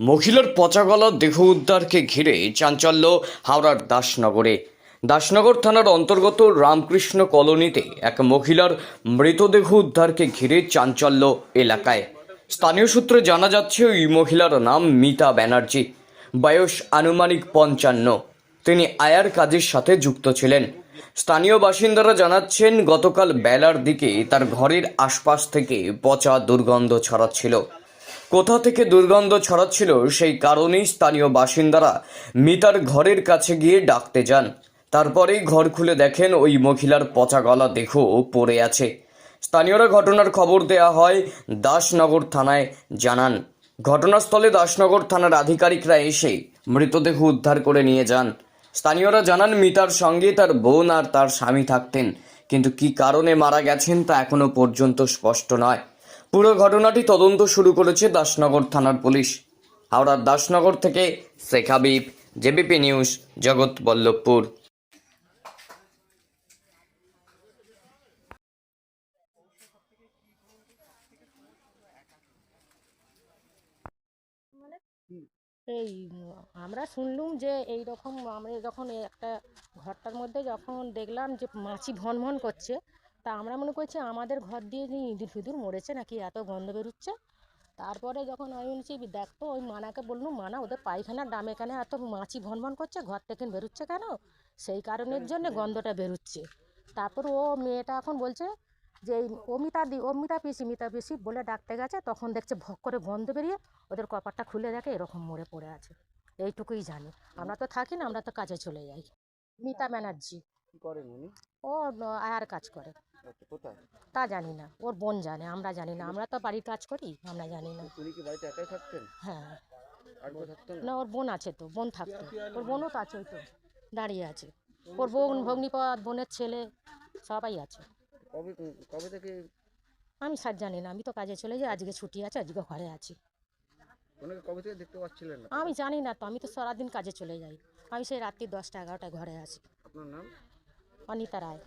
মহিলার পচাগলা দেহ উদ্ধারকে ঘিরে চাঞ্চল্য হাওড়ার দাসনগরে। দাসনগর থানার অন্তর্গত রামকৃষ্ণ কলোনিতে এক মহিলার মৃতদেহ উদ্ধারকে ঘিরে চাঞ্চল্য এলাকায়। স্থানীয় সূত্রে জানা যাচ্ছে, ওই মহিলার নাম মিতা ব্যানার্জি। বয়স আনুমানিক পঞ্চান্ন। তিনি আয়ার কাজের সাথে যুক্ত ছিলেন। স্থানীয় বাসিন্দারা জানাচ্ছেন, গতকাল বেলার দিকে তার ঘরের আশপাশ থেকে পচা দুর্গন্ধ ছড়াচ্ছিল। কোথা থেকে দুর্গন্ধ ছড়াচ্ছিল সেই কারণেই স্থানীয় বাসিন্দারা মিতার ঘরের কাছে গিয়ে ডাকতে যান। তারপরেই ঘর খুলে দেখেন ওই মহিলার পচা গলা দেহ পড়ে আছে। স্থানীয়রা ঘটনার খবর দেয়া হয় দাসনগর থানায় জানান। ঘটনাস্থলে দাসনগর থানার আধিকারিকরা এসে মৃতদেহ উদ্ধার করে নিয়ে যান। স্থানীয়রা জানান, মিতার সঙ্গে তার বোন আর তার স্বামী থাকতেন, কিন্তু কি কারণে মারা গেছেন তা এখনও পর্যন্ত স্পষ্ট নয়। পুরো ঘটনাটি তদন্ত শুরু করেছে দাসনগর থানার পুলিশ। হাওড়ার দাসনগর থেকে শেখ হাবিব, জেবিপি নিউজ, জগৎ বল্লভপুর। এই, আমরা শুনলুম যে এই রকম আমরা যখন একটা ঘরটার মধ্যে যখন দেখলাম যে মাছি ভন ভন করছে তা আমরা মনে করছি আমাদের ঘর দিয়ে ইঁদুর ফিঁদুর মরেছে নাকি এত গন্ধ বেরোচ্ছে? তারপরে যখন আমি বলছি দেখতো ওই মানাকে বললুম মানা ওদের পায়খানা ডামে কেন এত মাছি ভন ভন করছে ঘর থেকে বেরোচ্ছে কেন? সেই কারণের জন্য গন্ধটা বেরোচ্ছে। তারপর ও মেয়েটা এখন বলছে যে এই অমিতা দি অমিতা পিসি মিতা পিসি বলে ডাকতে গেছে তখন দেখছে ভক করে গন্ধ বেরিয়ে ওদের কপারটা খুলে দেখে এরকম মরে পড়ে আছে। এইটুকুই জানি। আমরা তো থাকি না আমরা তো কাজে চলে যাই। মিতা ব্যানার্জি। কি করেন উনি? ও আয়ার কাজ করে। আচ্ছা, কোথায়? তা জানি না ওর বোন জানে আমরা জানি না। আমরা তো বাড়ির কাজ করি আমরা জানি না। উনি কি বাড়িতে একাই থাকতেন? হ্যাঁ। আর না? ওর বোন আছে তো বোন থাকতো। ওর বোনও তো আছে ওই তো দাঁড়িয়ে আছে। ওর বোন ভগ্নিপদ বোনের ছেলে সবাই আছে। কবে কবে থেকে? আমি স্যার জানি না আমি তো কাজে চলে যাই আজকে ছুটি আছে আজকে ঘরে আছি। ওনাকে কবে থেকে দেখতে পাচ্ছিলেন না? আমি জানি না তো আমি তো সারাদিন কাজে চলে যাই। আমি সেই রাত্রি দশটা এগারোটায় ঘরে আছি। আপনার নাম? अनिता राय